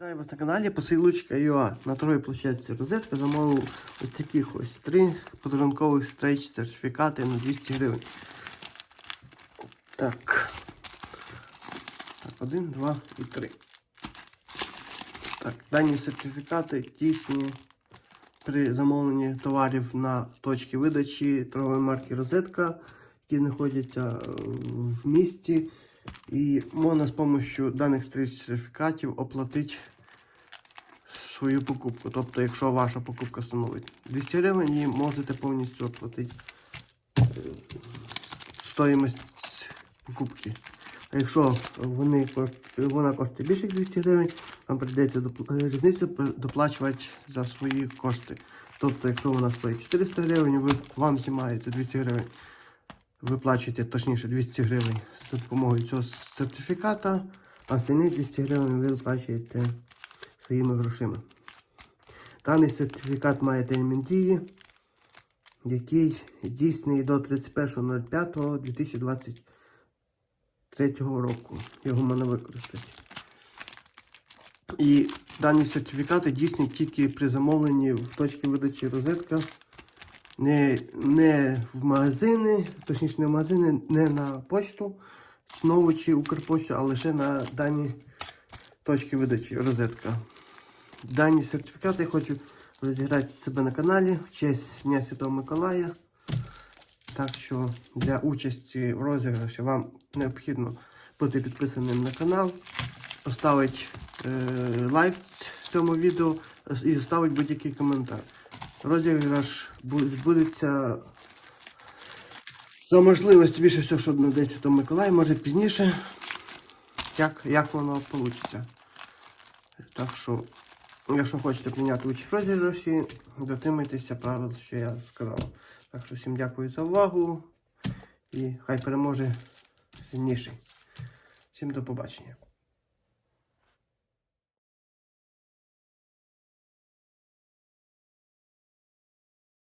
Вітаю вас на каналі Посилочка ЮА. На другій площадці розетка замовив ось таких ось три подарункових стрейч сертифікати на 200 гривень. Так. Так, один, два і три. Так, дані сертифікати дійсні при замовленні товарів на точки видачі торгової марки Розетка, які знаходяться е, в місті. І можна з допомогою даних сертифікатів оплатити свою покупку. Тобто, якщо ваша покупка становить 200 гривень, її можете повністю оплатити е, стоїмость покупки. А якщо вони, вона коштує більше як 200 гривень, вам прийдеться е, різницю доплачувати за свої кошти. Тобто, якщо вона стоїть 400 гривень, ви, вам знімається 200 гривень. Ви плачете точніше 200 гривень за допомогою цього сертифіката, а остальні 200 гривень ви сплачуєте своїми грошима. Даний сертифікат має термін дії, який дійсний до 31.05.2023 року. Його можна використати. І дані сертифікати дійсні тільки при замовленні в точці видачі розетка. Не, не в магазини, точніше не в магазини, не на почту, знову чи Укрпошту, а лише на дані точки видачі розетка. Дані сертифікати я хочу розіграти себе на каналі в честь Дня Святого Миколая. Так що для участі в розіграші вам необхідно бути підписаним на канал, поставити е, лайк цьому відео і ставити будь-який коментар. Розіграш бу- відбудеться за можливості більше всього, що на День Святого Миколая, може пізніше, як, як воно вийде. Так що, якщо хочете прийняти участь в розіграші, дотримуйтеся правил, що я сказав. Так що всім дякую за увагу і хай переможе сильніший. Всім до побачення.